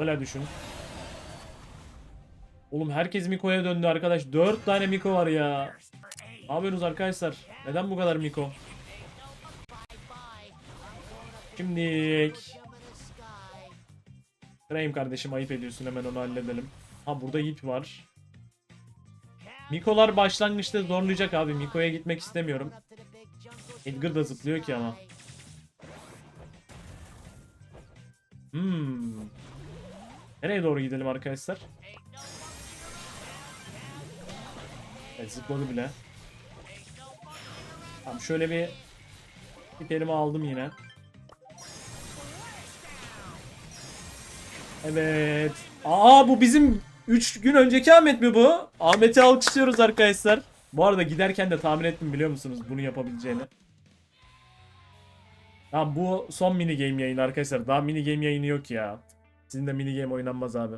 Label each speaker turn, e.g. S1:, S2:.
S1: Öyle düşün. Oğlum herkes Miko'ya döndü arkadaş. 4 tane Miko var ya. Ne yapıyorsunuz arkadaşlar? Neden bu kadar Miko? Şimdilik. Frame kardeşim ayıp ediyorsun hemen onu halledelim. Ha burada ip var. Miko'lar başlangıçta zorlayacak abi. Miko'ya gitmek istemiyorum. Edgar da zıplıyor ki ama. Hmm. Nereye doğru gidelim arkadaşlar? Evet zıpladı bile. Tamam şöyle bir elime aldım yine. Evet. Aa bu bizim 3 gün önceki Ahmet mi bu? Ahmet'i alkışlıyoruz arkadaşlar. Bu arada giderken de tahmin ettim biliyor musunuz bunu yapabileceğini. Tamam bu son mini game yayını arkadaşlar. Daha mini game yayını yok ya. Sizin de mini game oynanmaz abi.